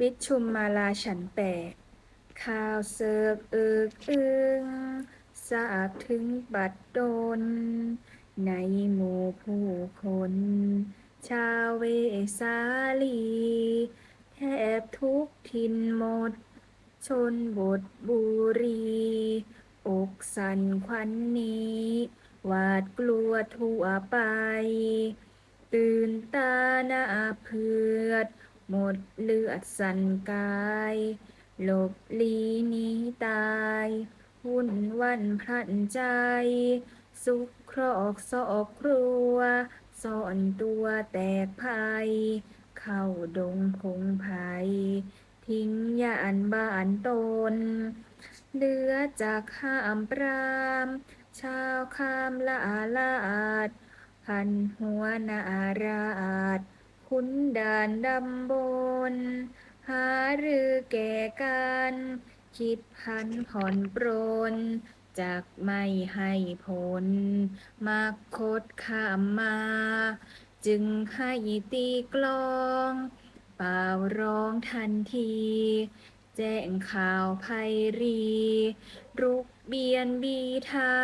วิชุมมาลาฉันแปดข่าวเสือกเอิกอึงทราบถึงบัดดลในหมู่ผู้คน ชาวเวสาลี แทบทุกทินหมด ชนบทบุรี อกสันควันนี้ หวาดกลัวทั่วไป ตื่นตาหน้าเพือด หมดเลือดสั่นกายหลบลีนีตายหุ่นวันพลันใจ สุขครอกศอกครัวซ่อนตัวแตกภัย เข้าดงพงไผ่ทิ้งยานบ้านตนเหลือจากข้ามปราม ชาวข้ามลาลาด พันหัวนาราด ขุนด่านดำบน หารือแก่กัน คิดพันผ่อนปรนจากไม่ให้ผล มาคดข้ามมา จึงให้ตีกลองเป่าร้องทันที แจ้งข่าวภัยรี รุกเบียนบีทา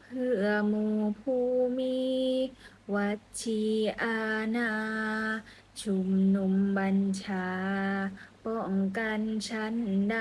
เพื่อหมู่ผู้มี วัดชีอาณาชุมนุมบัญชา ป้องกันชั้นใด